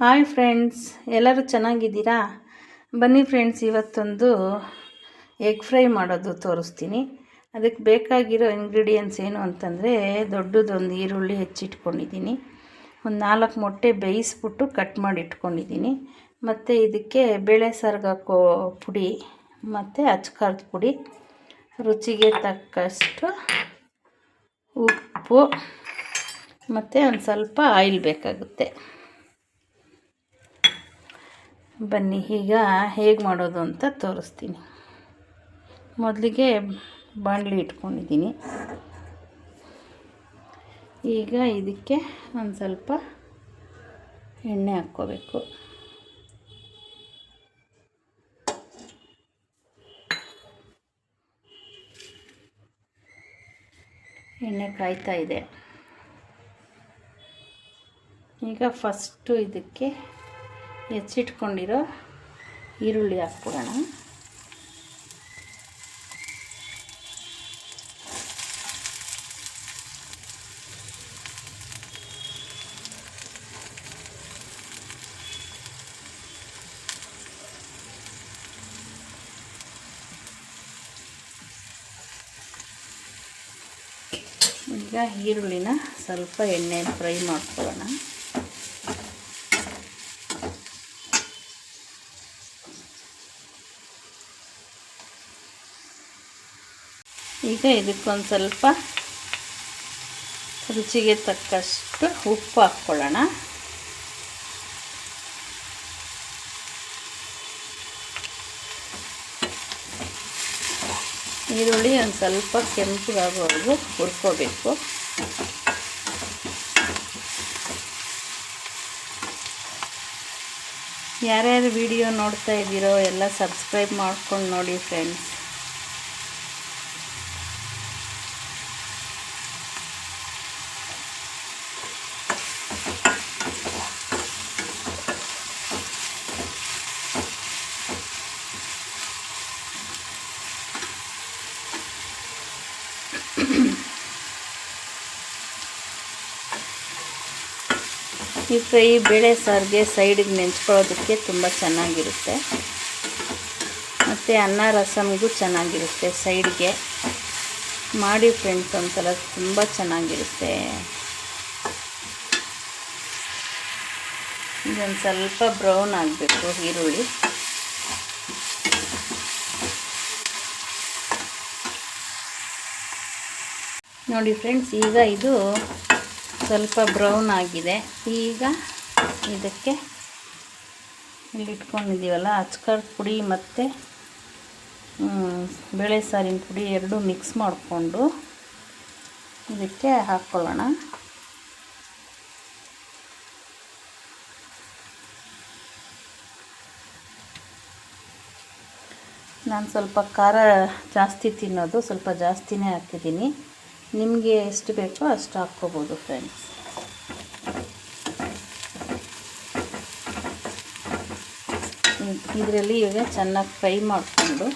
Hi friends, ಎಲ್ಲರೂ ಚೆನ್ನಾಗಿದ್ದೀರಾ? ಬನ್ನಿ ಫ್ರೆಂಡ್ಸ್, ಇವತ್ತೊಂದು ಎಗ್ ಫ್ರೈ ಮಾಡೋದು ತೋರಿಸ್ತೀನಿ. ಅದಕ್ಕೆ ಬೇಕಾಗಿರೋ ಇಂಗ್ರೀಡಿಯೆಂಟ್ಸ್ ಏನು ಅಂತಂದರೆ ದೊಡ್ಡದೊಂದು ಈರುಳ್ಳಿ ಹೆಚ್ಚಿಟ್ಕೊಂಡಿದ್ದೀನಿ. ಒಂದು ನಾಲ್ಕು ಮೊಟ್ಟೆ ಬೇಯಿಸ್ಬಿಟ್ಟು ಕಟ್ ಮಾಡಿ ಇಟ್ಕೊಂಡಿದ್ದೀನಿ ಮತ್ತು ಇದಕ್ಕೆ ಬೇಳೆ ಸರ್ಗಕ್ಕೋ ಪುಡಿ ಮತ್ತು ಅಚ್ಕಾರದ ಪುಡಿ, ರುಚಿಗೆ ತಕ್ಕಷ್ಟು ಉಪ್ಪು ಮತ್ತು ಒಂದು ಸ್ವಲ್ಪ ಆಯಿಲ್ ಬೇಕಾಗುತ್ತೆ. ಬನ್ನಿ, ಈಗ ಹೇಗೆ ಮಾಡೋದು ಅಂತ ತೋರಿಸ್ತೀನಿ. ಮೊದಲಿಗೆ ಬಾಣಲಿ ಇಟ್ಕೊಂಡಿದ್ದೀನಿ. ಈಗ ಇದಕ್ಕೆ ಒಂದು ಸ್ವಲ್ಪ ಎಣ್ಣೆ ಹಾಕ್ಕೋಬೇಕು. ಎಣ್ಣೆ ಕಾಯ್ತಾ ಇದೆ. ಈಗ ಫಸ್ಟು ಇದಕ್ಕೆ ಹೆಚ್ಚಿಟ್ಕೊಂಡಿರೋ ಈರುಳ್ಳಿ ಹಾಕ್ಬಿಡೋಣ. ಈಗ ಈರುಳ್ಳಿನ ಸ್ವಲ್ಪ ಎಣ್ಣೆ ಫ್ರೈ ಮಾಡ್ಕೊಳ್ಳೋಣ. ಈಗ ಇದಕ್ಕೊಂದು ಸ್ವಲ್ಪ ರುಚಿಗೆ ತಕ್ಕಷ್ಟು ಉಪ್ಪು ಹಾಕ್ಕೊಳ್ಳೋಣ. ಈರುಳ್ಳಿ ಒಂದು ಸ್ವಲ್ಪ ಕೆಂಪಗಾಗೋವರೆಗೂ ಹುರ್ಕೋಬೇಕು. ಯಾರ್ಯಾರು ವಿಡಿಯೋ ನೋಡ್ತಾ ಇದ್ದೀರೋ ಎಲ್ಲ ಸಬ್ಸ್ಕ್ರೈಬ್ ಮಾಡ್ಕೊಂಡು ನೋಡಿ ಫ್ರೆಂಡ್ಸ್. ಈ ಫ್ರೈ ಬೇಳೆ ಸಾರಿಗೆ ಸೈಡಿಗೆ ನೆಂಚ್ಕೊಳ್ಳೋದಕ್ಕೆ ತುಂಬ ಚೆನ್ನಾಗಿರುತ್ತೆ. ಮತ್ತು ಅನ್ನ ರಸಮ್ಗೂ ಚೆನ್ನಾಗಿರುತ್ತೆ ಸೈಡ್ಗೆ. ಮಾಡಿ ಫ್ರೆಂಡ್ಸ್ ಒಂಥರ ತುಂಬ ಚೆನ್ನಾಗಿರುತ್ತೆ. ಇದೊಂದು ಸ್ವಲ್ಪ ಬ್ರೌನ್ ಆಗಬೇಕು ಈರುಳ್ಳಿ. ನೋಡಿ ಫ್ರೆಂಡ್ಸ್, ಈಗ ಇದು ಸ್ವಲ್ಪ ಬ್ರೌನ್ ಆಗಿದೆ. ಈಗ ಇದಕ್ಕೆ ಇಲ್ಲಿ ಇಟ್ಕೊಂಡಿದ್ದೀವಲ್ಲ, ಅಚ್ಕರ್ ಪುಡಿ ಮತ್ತು ಬೇಳೆ ಸಾರಿನ ಪುಡಿ ಎರಡು ಮಿಕ್ಸ್ ಮಾಡಿಕೊಂಡು ಇದಕ್ಕೆ ಹಾಕ್ಕೊಳ್ಳೋಣ ನಾನು ಸ್ವಲ್ಪ ಖಾರ ಜಾಸ್ತಿ ತಿನ್ನೋದು ಸ್ವಲ್ಪ ಜಾಸ್ತಿನೇ ಹಾಕಿದ್ದೀನಿ. ನಿಮಗೆ ಎಷ್ಟು ಬೇಕೋ ಅಷ್ಟು ಹಾಕ್ಕೋಬೋದು ಫ್ರೆಂಡ್ಸ್ ಇದರಲ್ಲಿ ಈಗ ಚೆನ್ನಾಗಿ ಫ್ರೈ ಮಾಡಿಕೊಂಡು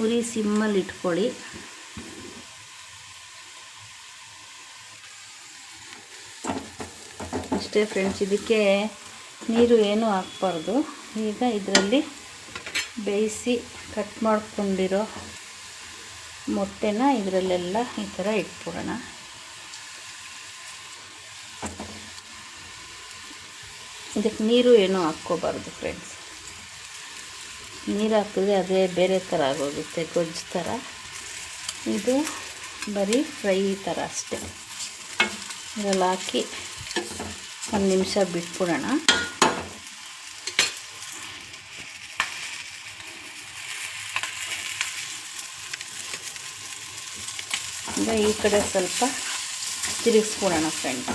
ಉರಿ ಸಿಮ್ಮಲ್ಲಿ ಇಟ್ಕೊಳ್ಳಿ. ಅಷ್ಟೇ ಫ್ರೆಂಡ್ಸ್ ಇದಕ್ಕೆ ನೀರು ಏನೂ ಹಾಕ್ಬಾರ್ದು. ಈಗ ಇದರಲ್ಲಿ ಬೇಯಿಸಿ ಕಟ್ ಮಾಡ್ಕೊಂಡಿರೋ ಮೊಟ್ಟೆನ ಇದರಲ್ಲೆಲ್ಲ ಈ ಥರ ಇಟ್ಬಿಡೋಣ. ಇದಕ್ಕೆ ನೀರು ಏನೂ ಹಾಕ್ಕೋಬಾರ್ದು ಫ್ರೆಂಡ್ಸ್ ನೀರು ಹಾಕಿದ್ರೆ ಅದೇ ಬೇರೆ ಥರ ಆಗೋಗುತ್ತೆ, ಗೊಜ್ಜು ಥರ. ಇದು ಬರೀ ಫ್ರೈ ಥರ ಅಷ್ಟೇ. ಇದರಲ್ಲಿ ಹಾಕಿ ಒಂದು ನಿಮಿಷ ಬಿಟ್ಬಿಡೋಣ. ಈಗ ಈ ಕಡೆ ಸ್ವಲ್ಪ ತಿರುಗಿಸ್ಕೊಡೋಣ ಫ್ರೆಂಡ್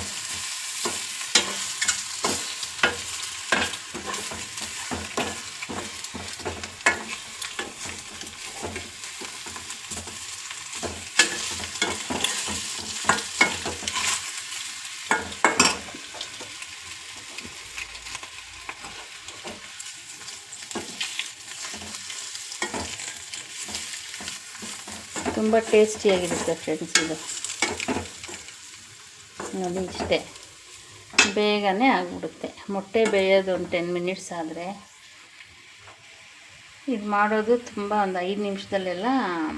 ತುಂಬ ಟೇಸ್ಟಿಯಾಗಿರುತ್ತೆ ಫ್ರೆಂಡ್ಸ್ ಇದು. ನೋಡಿ ಇಷ್ಟೇ. ಬೇಗನೆ ಆಗಿಬಿಡುತ್ತೆ. ಮೊಟ್ಟೆ ಬೇಯೋದು ಒಂದು ಟೆನ್ ಮಿನಿಟ್ಸ್ ಆದರೆ. ಇದು ಮಾಡೋದು ತುಂಬ ಒಂದು ಐದು ನಿಮಿಷದಲ್ಲೆಲ್ಲ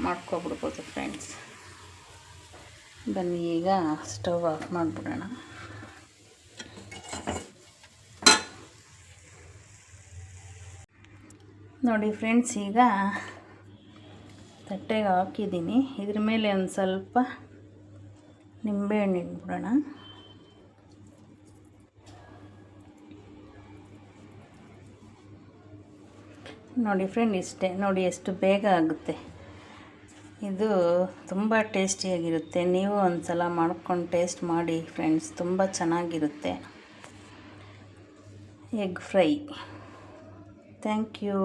ಮಾಡ್ಕೊಬಿಡ್ಬೋದು ಫ್ರೆಂಡ್ಸ್ ಬನ್ನಿ ಈಗ ಸ್ಟವ್ ಆಫ್ ಮಾಡಿಬಿಡೋಣ. ನೋಡಿ ಫ್ರೆಂಡ್ಸ್ ಈಗ ತಟ್ಟೆಗೆ ಹಾಕಿದ್ದೀನಿ. ಇದ್ರ ಮೇಲೆ ಒಂದು ಸ್ವಲ್ಪ ನಿಂಬೆಹಣ್ಣು ಇಟ್ಬಿಡೋಣ. ನೋಡಿ ಫ್ರೆಂಡ್ ಇಷ್ಟೇ. ನೋಡಿ ಎಷ್ಟು ಬೇಗ ಆಗುತ್ತೆ. ಇದು ತುಂಬ ಟೇಸ್ಟಿಯಾಗಿರುತ್ತೆ. ನೀವು ಒಂದು ಸಲ ಮಾಡ್ಕೊಂಡು ಟೇಸ್ಟ್ ಮಾಡಿ ಫ್ರೆಂಡ್ಸ್ ತುಂಬ ಚೆನ್ನಾಗಿರುತ್ತೆ. Egg fry thank you